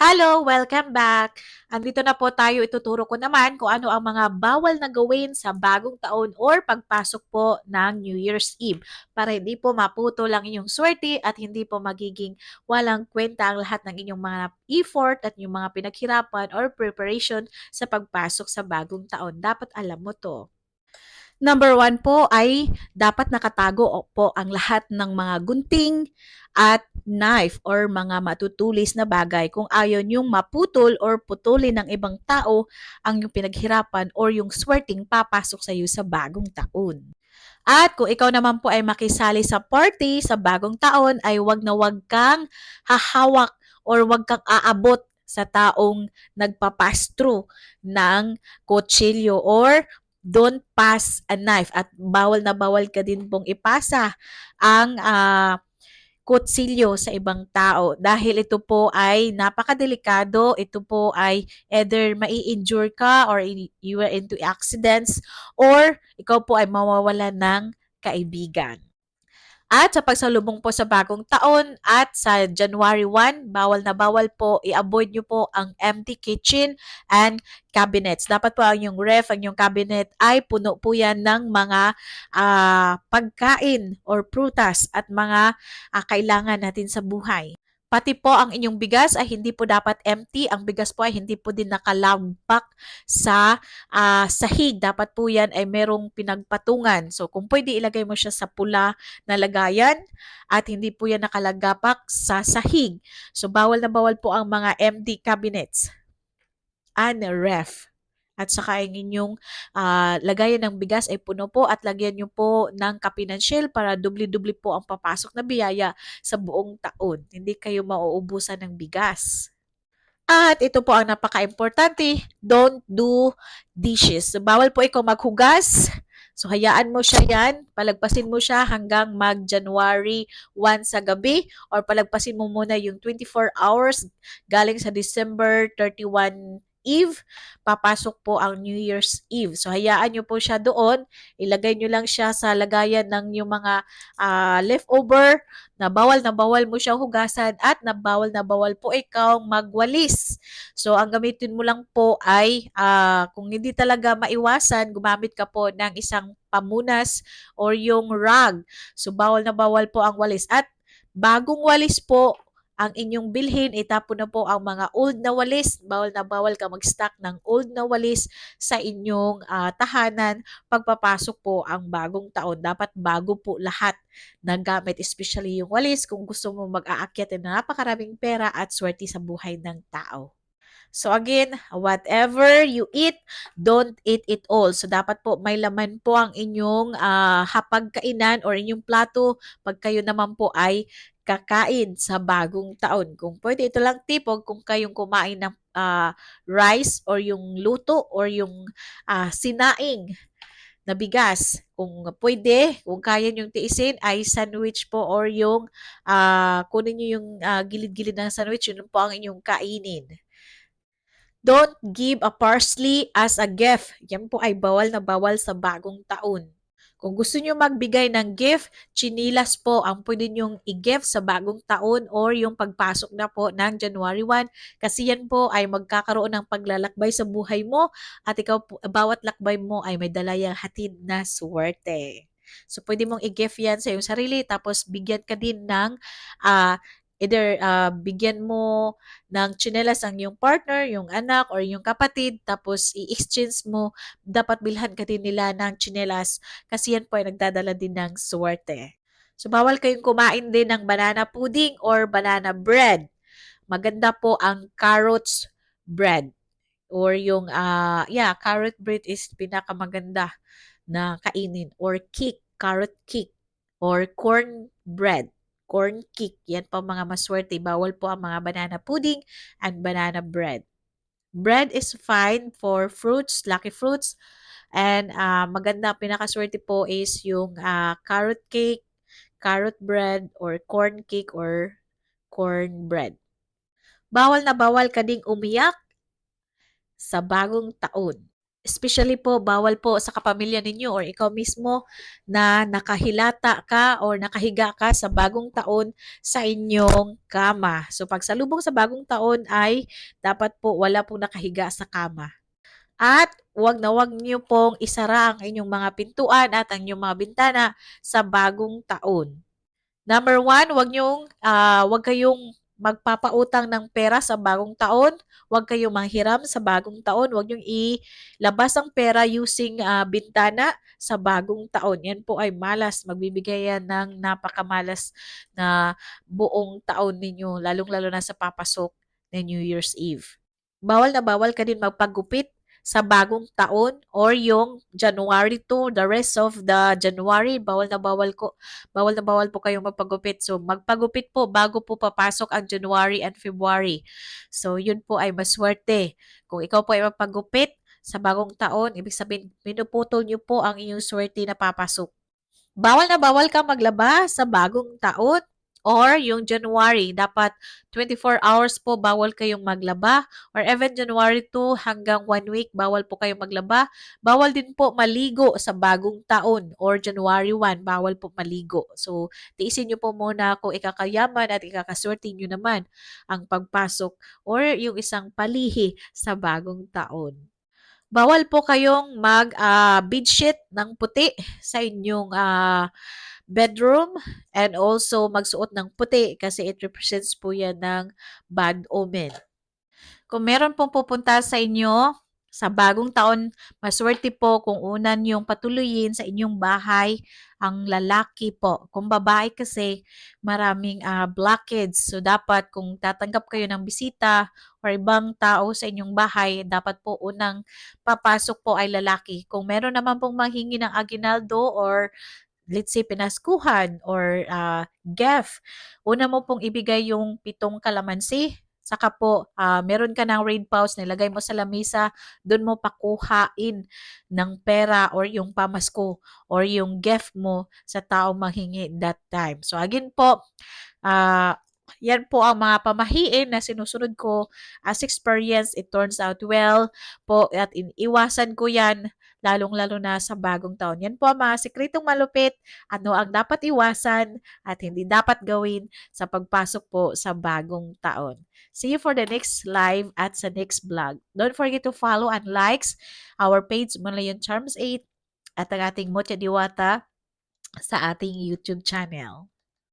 Hello, welcome back. Andito na po tayo, ituturo ko naman kung ano ang mga bawal na gawin sa bagong taon or pagpasok po ng New Year's Eve para hindi po maputo lang inyong swerte at hindi po magiging walang kwenta ang lahat ng inyong mga effort at yung mga pinaghirapan or preparation sa pagpasok sa bagong taon. Dapat alam mo to. Number one po ay dapat nakatago po ang lahat ng mga gunting at knife or mga matutulis na bagay kung ayaw niyong maputol or putulin ng ibang tao ang yung pinaghirapan or yung swerting papasok sa iyo sa bagong taon. At kung ikaw naman po ay makisali sa party sa bagong taon ay wag na wag kang hahawak or wag kang aabot sa taong nagpa-pass through ng kutsilyo or don't pass a knife at bawal na bawal ka din pong ipasa ang uh, kutsilyo sa ibang tao dahil ito po ay napakadelikado, ito po ay either mai-injure ka or you are into accidents or ikaw po ay mawawala ng kaibigan. At sa pagsalubong po sa bagong taon at sa January 1, bawal na bawal po, i-avoid nyo po ang empty kitchen and cabinets. Dapat po ang yung ref, ang yung cabinet ay puno po yan ng mga uh, pagkain or prutas at mga uh, kailangan natin sa buhay. Pati po ang inyong bigas ay hindi po dapat empty. Ang bigas po ay hindi po din nakalampak sa uh, sahig. Dapat po yan ay merong pinagpatungan. So kung pwede ilagay mo siya sa pula na lagayan at hindi po yan nakalagapak sa sahig. So bawal na bawal po ang mga empty cabinets and ref at saka ang inyong uh, lagayan ng bigas ay puno po at lagyan nyo po ng kapinansyel para dubli-dubli po ang papasok na biyaya sa buong taon. Hindi kayo mauubusan ng bigas. At ito po ang napaka-importante, don't do dishes. Bawal po ikaw maghugas. So, hayaan mo siya yan. Palagpasin mo siya hanggang mag-January 1 sa gabi or palagpasin mo muna yung 24 hours galing sa December 31 Eve, papasok po ang New Year's Eve. So, hayaan nyo po siya doon. Ilagay nyo lang siya sa lagayan ng yung mga uh, leftover na bawal na bawal mo siyang hugasan at na bawal na bawal po ikaw magwalis. So, ang gamitin mo lang po ay uh, kung hindi talaga maiwasan, gumamit ka po ng isang pamunas or yung rag. So, bawal na bawal po ang walis. At bagong walis po, ang inyong bilhin, itapon na po ang mga old na walis. Bawal na bawal ka mag-stock ng old na walis sa inyong uh, tahanan pagpapasok po ang bagong taon. Dapat bago po lahat ng gamit, especially yung walis kung gusto mo mag-aakyat ng napakaraming pera at swerte sa buhay ng tao. So again, whatever you eat, don't eat it all. So dapat po may laman po ang inyong uh, hapagkainan or inyong plato pag kayo naman po ay kakain sa bagong taon. Kung pwede, ito lang tipog kung kayong kumain ng uh, rice or yung luto or yung uh, sinaing na bigas. Kung pwede, kung kaya nyo tiisin, ay sandwich po or yung uh, kunin nyo yung uh, gilid-gilid ng sandwich, yun po ang inyong kainin. Don't give a parsley as a gift. Yan po ay bawal na bawal sa bagong taon. Kung gusto nyo magbigay ng gift, chinilas po ang pwede nyong i-gift sa bagong taon or yung pagpasok na po ng January 1 kasi yan po ay magkakaroon ng paglalakbay sa buhay mo at ikaw po, bawat lakbay mo ay may dalayang hatid na swerte. So, pwede mong i-gift yan sa iyong sarili tapos bigyan ka din ng uh, either uh, bigyan mo ng chinelas ang yung partner, yung anak, or yung kapatid, tapos i-exchange mo, dapat bilhan ka din nila ng chinelas kasi yan po ay nagdadala din ng swerte. So, bawal kayong kumain din ng banana pudding or banana bread. Maganda po ang carrots bread or yung, uh, yeah, carrot bread is pinakamaganda na kainin or cake, carrot cake or corn bread corn cake. Yan po mga maswerte. Bawal po ang mga banana pudding and banana bread. Bread is fine for fruits, lucky fruits. And uh, maganda, pinakaswerte po is yung uh, carrot cake, carrot bread, or corn cake, or corn bread. Bawal na bawal ka ding umiyak sa bagong taon. Especially po, bawal po sa kapamilya ninyo or ikaw mismo na nakahilata ka or nakahiga ka sa bagong taon sa inyong kama. So pagsalubong sa bagong taon ay dapat po wala pong nakahiga sa kama. At wag na wag niyo pong isara ang inyong mga pintuan at ang inyong mga bintana sa bagong taon. Number one, wag niyong, ah, wag kayong magpapautang ng pera sa bagong taon. Wag kayong manghiram sa bagong taon. Wag niyong ilabas ang pera using ah, bintana sa bagong taon. Yan po ay malas. Magbibigay yan ng napakamalas na buong taon ninyo, lalong-lalo na sa papasok na New Year's Eve. Bawal na bawal ka din magpagupit sa bagong taon or yung January to the rest of the January bawal na bawal ko bawal na bawal po kayong magpagupit. So magpagupit po bago po papasok ang January and February. So yun po ay maswerte. Kung ikaw po ay magpagupit sa bagong taon ibig sabihin pinuputol niyo po ang inyong swerte na papasok. Bawal na bawal ka maglaba sa bagong taon or yung January, dapat 24 hours po bawal kayong maglaba or even January 2 hanggang 1 week bawal po kayong maglaba. Bawal din po maligo sa bagong taon or January 1 bawal po maligo. So, tiisin nyo po muna kung ikakayaman at ikakaswerte nyo naman ang pagpasok or yung isang palihi sa bagong taon. Bawal po kayong mag uh, ng puti sa inyong uh, bedroom and also magsuot ng puti kasi it represents po yan ng bad omen. Kung meron pong pupunta sa inyo sa bagong taon, maswerte po kung unan yung patuloyin sa inyong bahay ang lalaki po. Kung babae kasi, maraming uh, blockades. So, dapat kung tatanggap kayo ng bisita or ibang tao sa inyong bahay, dapat po unang papasok po ay lalaki. Kung meron naman pong manghingi ng aginaldo or let's say, pinaskuhan or uh, GEF, una mo pong ibigay yung pitong kalamansi. Saka po, uh, meron ka ng raid pause, nilagay mo sa lamisa, doon mo pakuhain ng pera or yung pamasko or yung GEF mo sa tao manghingi that time. So again po, uh, yan po ang mga pamahiin na sinusunod ko as experience. It turns out well po at iwasan ko yan lalong-lalo na sa bagong taon. Yan po ang mga sikretong malupit, ano ang dapat iwasan at hindi dapat gawin sa pagpasok po sa bagong taon. See you for the next live at sa next vlog. Don't forget to follow and likes our page Malayon Charms 8 at ang ating Mocha Diwata sa ating YouTube channel.